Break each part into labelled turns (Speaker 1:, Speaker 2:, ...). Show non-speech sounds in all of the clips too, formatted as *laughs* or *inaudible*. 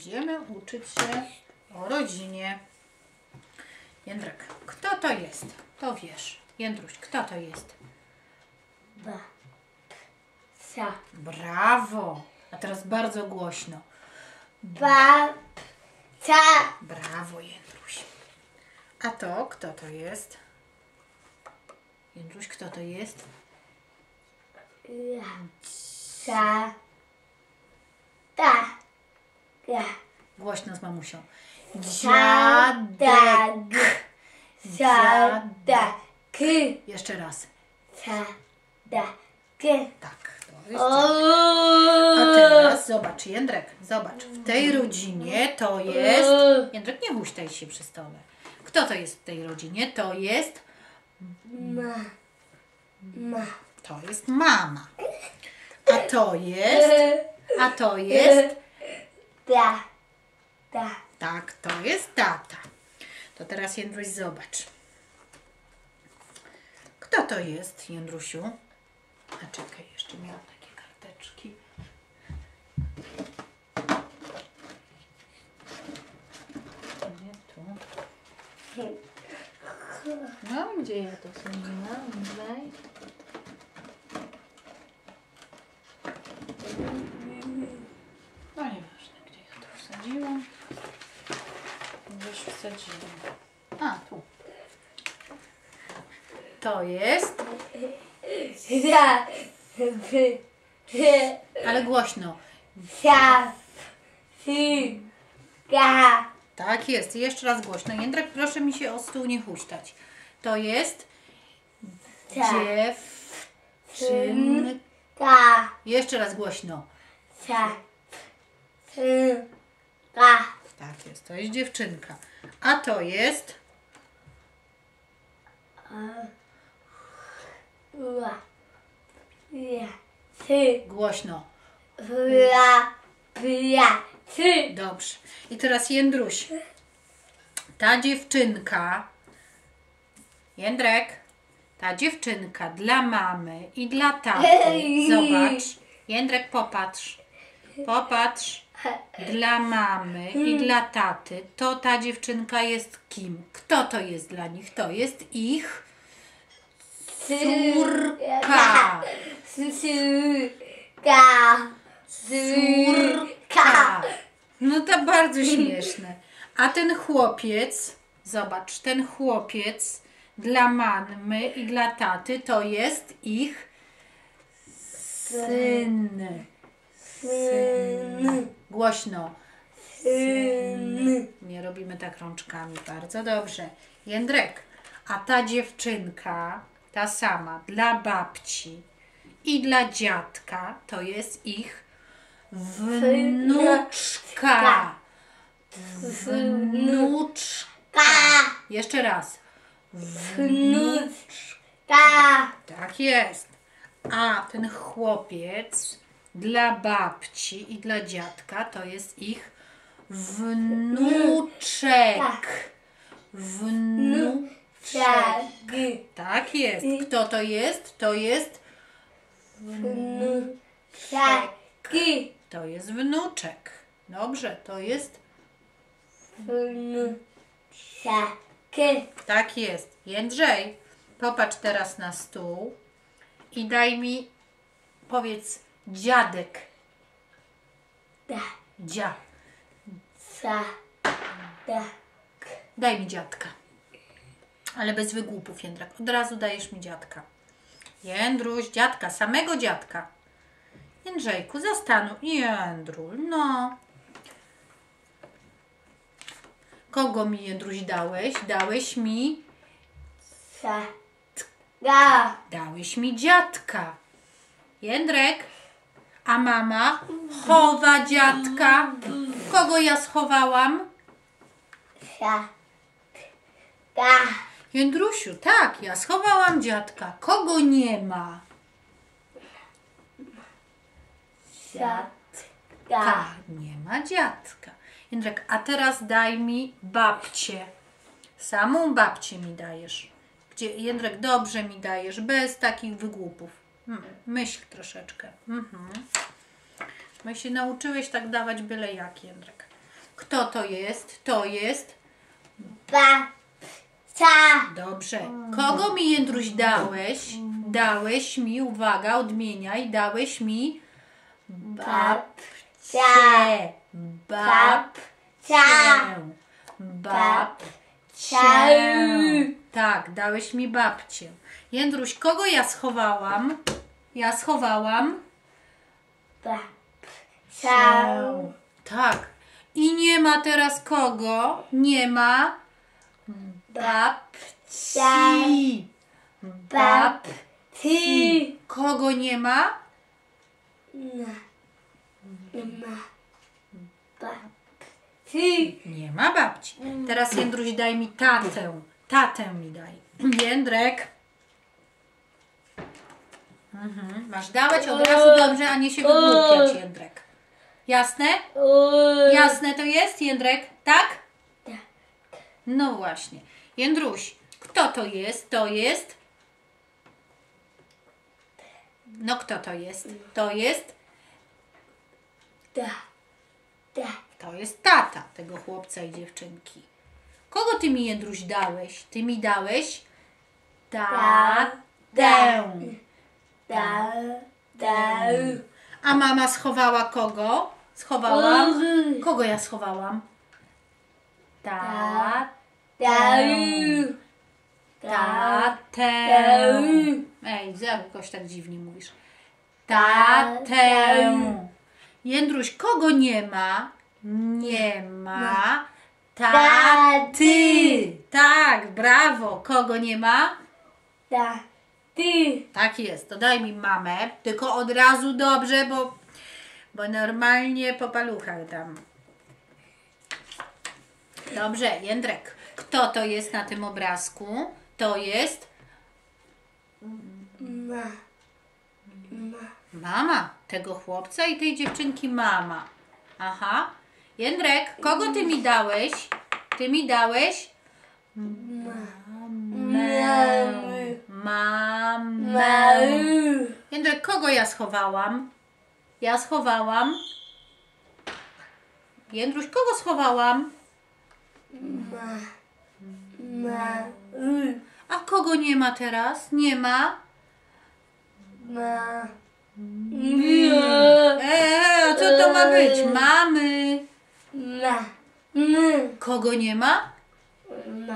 Speaker 1: Będziemy uczyć się o rodzinie. Jędrek, kto to jest? To wiesz. Jędruś, kto to jest?
Speaker 2: Ba. Sa.
Speaker 1: Brawo! A teraz bardzo głośno.
Speaker 2: Ba. Ca.
Speaker 1: Brawo, Jędruś. A to, kto to jest? Jędruś, kto to jest?
Speaker 2: Sa. Ta.
Speaker 1: Głośno z mamusią.
Speaker 2: Dziadek.
Speaker 1: Dziadek. Jeszcze raz.
Speaker 2: Dziadek.
Speaker 1: Tak, to jest
Speaker 2: O.
Speaker 1: A teraz zobacz, Jędrek, zobacz. W tej rodzinie to jest. Jędrek, nie huśtaj się przy stole. Kto to jest w tej rodzinie? To jest.
Speaker 2: Ma. Ma.
Speaker 1: To jest mama. A to jest. A to jest.
Speaker 2: Da. Da.
Speaker 1: Tak, to jest tata. To teraz Jędruś zobacz. Kto to jest, Jędrusiu? A czekaj, jeszcze miałam takie karteczki. Nie tu. No, gdzie ja to. No nieważne, gdzie ja to wsadziłam. Gdzieś wsadziłam. A, tu. To jest.
Speaker 2: Ty.
Speaker 1: ale głośno.
Speaker 2: Ga.
Speaker 1: Tak jest. Jeszcze raz głośno. Jędrek, proszę mi się o stół nie huśtać. To jest dziewczynka. Jeszcze raz głośno.
Speaker 2: Sa.
Speaker 1: Tak jest. To jest dziewczynka. A to jest.
Speaker 2: Ty.
Speaker 1: głośno.
Speaker 2: Bla. Bla. Ty.
Speaker 1: Dobrze. I teraz Jędruś. Ta dziewczynka, Jędrek, ta dziewczynka dla mamy i dla taty. Zobacz. Jędrek, popatrz. Popatrz. Dla mamy i dla taty. To ta dziewczynka jest kim? Kto to jest dla nich? To jest ich córka.
Speaker 2: Córka.
Speaker 1: Córka. No to bardzo śmieszne. A ten chłopiec, zobacz, ten chłopiec dla mamy i dla taty to jest ich syn. Syn. Głośno. Syn. Nie robimy tak rączkami. Bardzo dobrze. Jędrek, a ta dziewczynka, ta sama, dla babci i dla dziadka, to jest ich wnuczka. Wnuczka. Jeszcze raz.
Speaker 2: Wnuczka.
Speaker 1: Tak jest. A ten chłopiec dla babci i dla dziadka to jest ich wnuczek. Wnuczek.
Speaker 2: Tak.
Speaker 1: Tak jest. Kto to jest? To jest
Speaker 2: Tak.
Speaker 1: to jest wnuczek. Dobrze, to jest
Speaker 2: Tak.
Speaker 1: tak jest. Jędrzej, popatrz teraz na stół i daj mi powiedz dziadek.
Speaker 2: Da.
Speaker 1: Dzia.
Speaker 2: Sa. Da.
Speaker 1: Daj mi dziadka. Ale bez wygłupów, Jędrek. Od razu dajesz mi dziadka. Jędruś, dziadka, samego dziadka. Jędrzejku, zastanów. Jędruś, no. Kogo mi, Jędruś, dałeś? Dałeś mi,
Speaker 2: Sa. Da.
Speaker 1: dałeś mi dziadka. Jędrek, a mama chowa dziadka. Kogo ja schowałam?
Speaker 2: Sa. Da.
Speaker 1: Jędrusiu, tak, ja schowałam dziadka. Kogo nie ma? Tak,
Speaker 2: Da.
Speaker 1: nie ma dziadka. Jędrek, a teraz daj mi babcię. Samą babcię mi dajesz. Gdzie, Jędrek, dobrze mi dajesz, bez takich wygłupów. Hmm, myśl troszeczkę. Mhm. My się nauczyłeś tak dawać byle jak, Jędrek. Kto to jest? To jest.
Speaker 2: Babcia.
Speaker 1: Dobrze. Kogo mi Jędruś dałeś? Dałeś mi, uwaga, odmieniaj, dałeś mi babcię. Babcię. Babcię. Tak, dałeś mi babcię. Jędruś, kogo ja schowałam? Ja schowałam
Speaker 2: Babcia.
Speaker 1: Tak. I nie ma teraz kogo? Nie ma babci. Babci. Kogo nie ma?
Speaker 2: Babci.
Speaker 1: Nie ma babci. Teraz Jędruś daj mi tatę. Tatę mi daj. *clears throat* Jędrek. Mhm. Masz dawać od razu dobrze, a nie się wygłupiać, Jędrek. Jasne? Jasne to jest, Jędrek? Tak?
Speaker 2: Tak.
Speaker 1: No właśnie. Jędruś, kto to jest? To jest... No kto to jest? To jest...
Speaker 2: Da.
Speaker 1: To jest tata tego chłopca i dziewczynki. Kogo ty mi, Jędruś, dałeś? Ty mi dałeś tatę.
Speaker 2: Da. Da.
Speaker 1: A mama schowała kogo? Schowałam. Kogo ja schowałam? Ta,
Speaker 2: Da.
Speaker 1: tatę. Ej, jakoś tak dziwnie mówisz. Tatę. Jędruś, kogo nie ma? Nie ma. Taty. Tak, brawo. Kogo nie ma?
Speaker 2: Da. Ty.
Speaker 1: Tak jest, to daj mi mamę, tylko od razu dobrze, bo, bo normalnie po paluchach dam. Dobrze, Jędrek, kto to jest na tym obrazku? To jest
Speaker 2: Ma.
Speaker 1: mama tego chłopca i tej dziewczynki mama. Aha. Jędrek, kogo ty mi dałeś? Ty mi dałeś? Mamę. Kogo ja schowałam? Ja schowałam. Jędruś, kogo schowałam?
Speaker 2: Ma.
Speaker 1: A kogo nie ma teraz? Nie ma?
Speaker 2: Ma.
Speaker 1: Eee, co to ma być? Mamy.
Speaker 2: Ma.
Speaker 1: Kogo nie ma?
Speaker 2: Ma.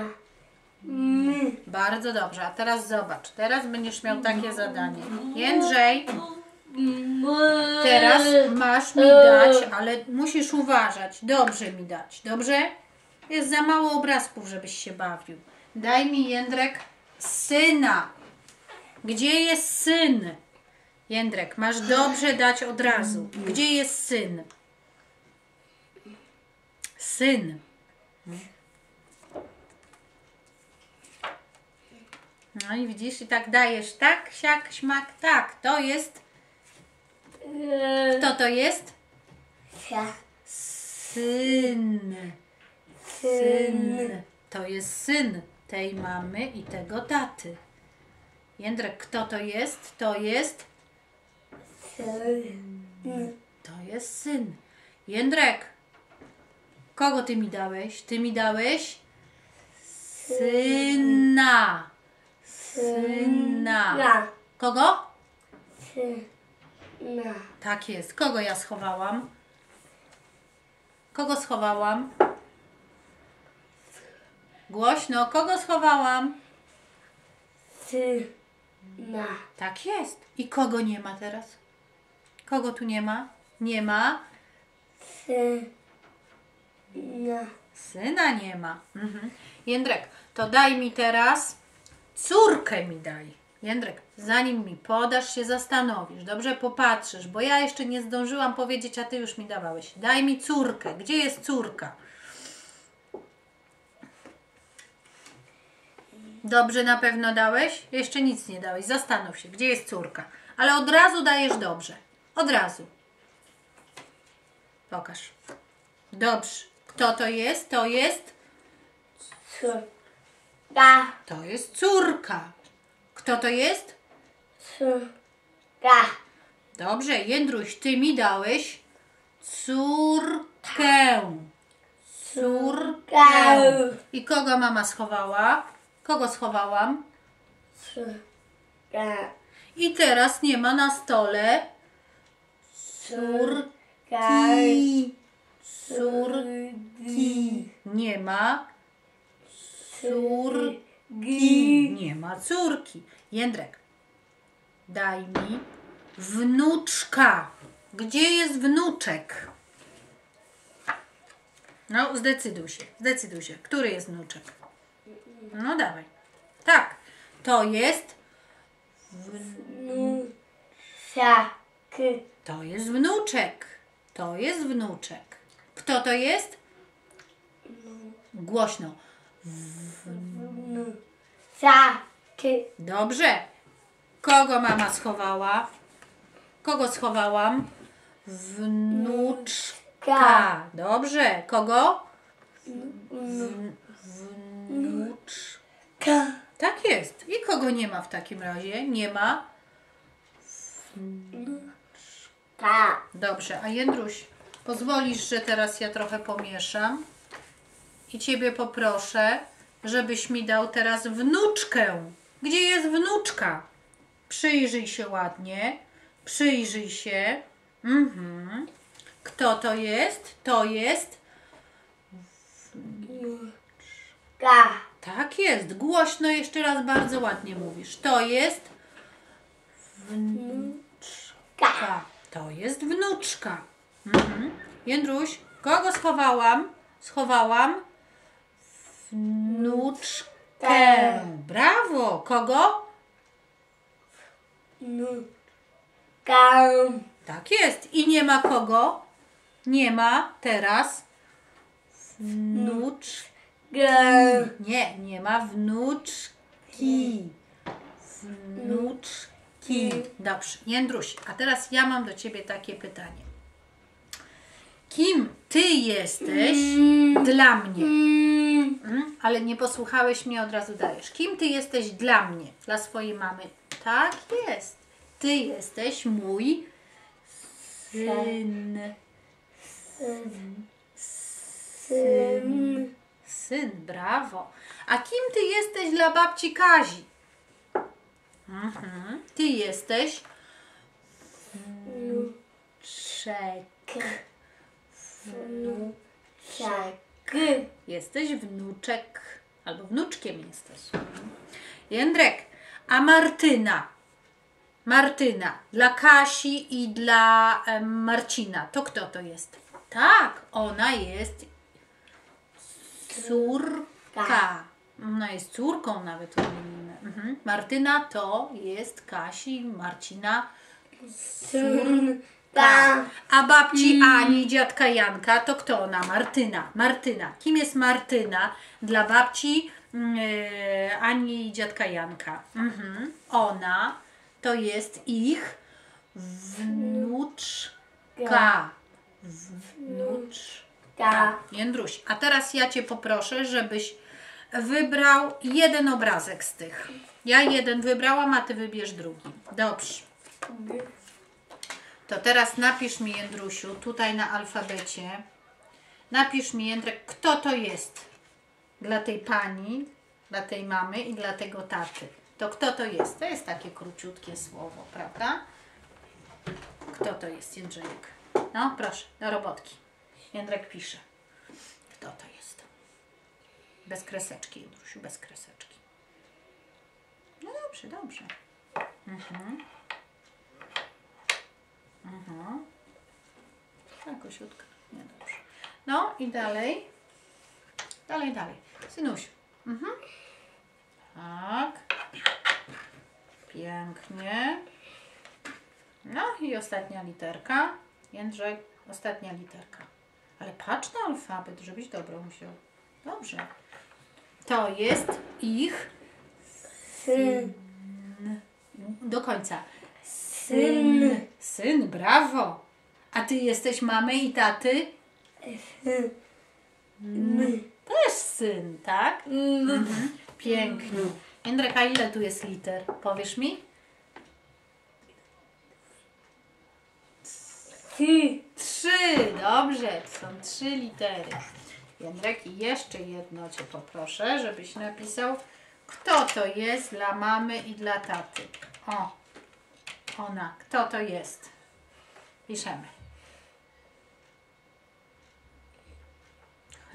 Speaker 1: Bardzo dobrze, a teraz zobacz. Teraz będziesz miał takie zadanie. Jędrzej, teraz masz mi dać, ale musisz uważać. Dobrze mi dać, dobrze? Jest za mało obrazków, żebyś się bawił. Daj mi, Jędrek, syna. Gdzie jest syn? Jędrek, masz dobrze dać od razu. Gdzie jest syn? Syn. No i widzisz, i tak dajesz, tak, siak, śmak, tak. To jest, kto to jest? Syn. Syn. To jest syn tej mamy i tego taty. Jędrek, kto to jest? To jest, to jest syn. Jędrek, kogo ty mi dałeś? Ty mi dałeś syna. Syna.
Speaker 2: Na.
Speaker 1: Kogo?
Speaker 2: Na.
Speaker 1: Tak jest. Kogo ja schowałam? Kogo schowałam? Głośno. Kogo schowałam?
Speaker 2: Sy. Na.
Speaker 1: Tak jest. I kogo nie ma teraz? Kogo tu nie ma? Nie ma.
Speaker 2: Sy. Na.
Speaker 1: Syna nie ma. Mhm. Jędrek, to daj mi teraz córkę mi daj. Jędrek, zanim mi podasz, się zastanowisz, dobrze popatrzysz, bo ja jeszcze nie zdążyłam powiedzieć, a ty już mi dawałeś. Daj mi córkę. Gdzie jest córka? Dobrze na pewno dałeś? Jeszcze nic nie dałeś. Zastanów się, gdzie jest córka. Ale od razu dajesz dobrze. Od razu. Pokaż. Dobrze. Kto to jest? To jest?
Speaker 2: Sy. Da.
Speaker 1: To jest córka. Kto to jest?
Speaker 2: Da.
Speaker 1: Dobrze, Jędruś, ty mi dałeś córkę.
Speaker 2: Gał.
Speaker 1: I kogo mama schowała? Kogo schowałam?
Speaker 2: Ga.
Speaker 1: I teraz nie ma na stole córki. Córki. Nie ma córki. Nie ma córki. Jędrek, daj mi wnuczka. Gdzie jest wnuczek? No, zdecyduj się, zdecyduj się. Który jest wnuczek? No dawaj. Tak, to jest,
Speaker 2: Nu. Sia. K.
Speaker 1: to jest wnuczek. To jest wnuczek. Kto to jest? Głośno.
Speaker 2: Sia. K.
Speaker 1: Dobrze. Kogo mama schowała? Kogo schowałam? Wnuczka.
Speaker 2: Ka.
Speaker 1: Dobrze. Kogo? Wnucz.
Speaker 2: Ka.
Speaker 1: Tak jest. I kogo nie ma w takim razie? Nie ma.
Speaker 2: Ka.
Speaker 1: Dobrze. A Jędruś, pozwolisz, że teraz ja trochę pomieszam i Ciebie poproszę, żebyś mi dał teraz wnuczkę. Gdzie jest wnuczka? Przyjrzyj się ładnie. Przyjrzyj się. Mhm. Kto to jest? To jest.
Speaker 2: Ka.
Speaker 1: Tak jest. Głośno jeszcze raz bardzo ładnie mówisz. To jest.
Speaker 2: Ka.
Speaker 1: Ka. To jest wnuczka. Mhm. Jędruś, kogo schowałam? Schowałam wnuczkę. Brawo. Kogo?
Speaker 2: Nu. Ka.
Speaker 1: Tak jest. I nie ma kogo? Nie ma teraz wnuczki.
Speaker 2: Ga.
Speaker 1: Nie, nie ma wnuczki. Wnuczki. Dobrze, Jędruś, a teraz ja mam do Ciebie takie pytanie. Kim Ty jesteś dla mnie?
Speaker 2: Mm.
Speaker 1: Mm, Ale nie posłuchałeś mnie, od razu dajesz. Kim Ty jesteś dla mnie, dla swojej mamy? Tak jest. Ty jesteś mój syn.
Speaker 2: Syn.
Speaker 1: Syn, brawo. A kim ty jesteś dla babci Kazi? Mhm. Ty jesteś wnuczek.
Speaker 2: Siak.
Speaker 1: Jesteś wnuczek. Albo wnuczkiem jesteś. Jędrek, a Martyna? Martyna, dla Kasi i dla Marcina. To kto to jest? Tak, ona jest córka. Ona jest córką nawet. Mhm. Martyna to jest Kasi, Marcina A babci Ani i dziadka Janka to kto ona? Martyna. Martyna. Kim jest Martyna dla babci mm, e, Ani i dziadka Janka? Mhm. Ona to jest ich wnuczka. Wnuczka.
Speaker 2: Ka.
Speaker 1: Jędruś, a teraz ja Cię poproszę, żebyś wybrał jeden obrazek z tych. Ja jeden wybrałam, a Ty wybierz drugi. Dobrze. To teraz napisz mi, Jędrusiu, tutaj na alfabecie. Napisz mi, Jędrek, kto to jest dla tej pani, dla tej mamy i dla tego taty. To kto to jest? To jest takie króciutkie słowo, prawda? Kto to jest, Jędrzejek? No, proszę, do robotki. Jędrek pisze. Kto to jest? Bez kreseczki, Jędrusiu, bez kreseczki. No dobrze, dobrze. Mhm. Tak, osiutka. Nie, dobrze. No i dalej. Dalej, dalej. Synusiu. Mhm. Tak. Pięknie. No i ostatnia literka. Jędrzej, ostatnia literka. Ale patrz na alfabet, żebyś dobrą musiał. Dobrze. To jest ich
Speaker 2: Syn.
Speaker 1: do końca.
Speaker 2: Syn.
Speaker 1: Syn, brawo. A ty jesteś mamy i taty?
Speaker 2: My.
Speaker 1: Też syn, tak? Mhm. Pięknie. Jędrek, a ile tu jest liter? Powiesz mi?
Speaker 2: Ty.
Speaker 1: Trzy, dobrze. Są trzy litery. Jędrek, i jeszcze jedno Cię poproszę, żebyś napisał, kto to jest dla mamy i dla taty. O, ona, kto to jest? Piszemy.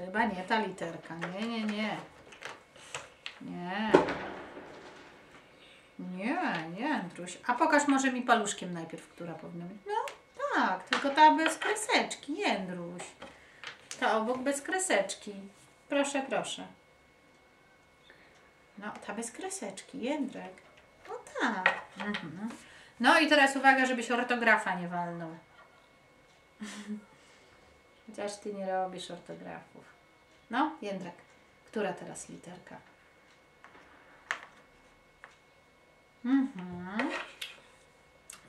Speaker 1: Chyba nie ta literka. Nie, nie, nie. Nie. Nie, nie, Andruś. A pokaż może mi paluszkiem najpierw, która powinna być. No, tak, tylko ta bez kreseczki, Jędruś. Ta obok bez kreseczki. Proszę, proszę. No, ta bez kreseczki, Jędrek. No tak. Mhm. No i teraz uwaga, żebyś ortografa nie walnął. *laughs* Chociaż ty nie robisz ortografów. No, Jędrek, która teraz literka? Mhm.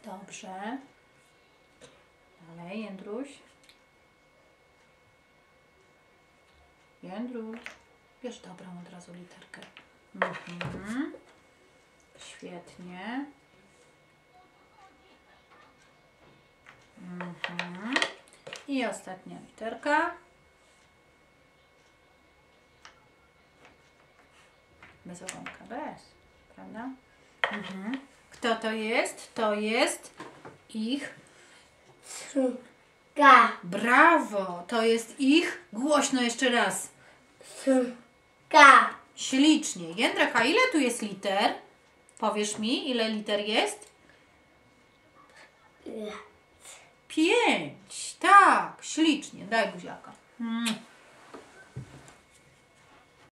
Speaker 1: Dobrze. Dalej, Jędruś. Jędruś. Bierz dobrą od razu literkę. Mhm. Świetnie. Mhm. I ostatnia literka. Bez ogonka, bez. Prawda? Mhm. Kto to jest? To jest ich.
Speaker 2: Ka.
Speaker 1: Brawo! To jest ich. Głośno jeszcze raz.
Speaker 2: Ka.
Speaker 1: Ślicznie. Jędrek, a ile tu jest liter? Powiesz mi, ile liter jest? Pięć. Tak, ślicznie. Daj buziaka. Mm.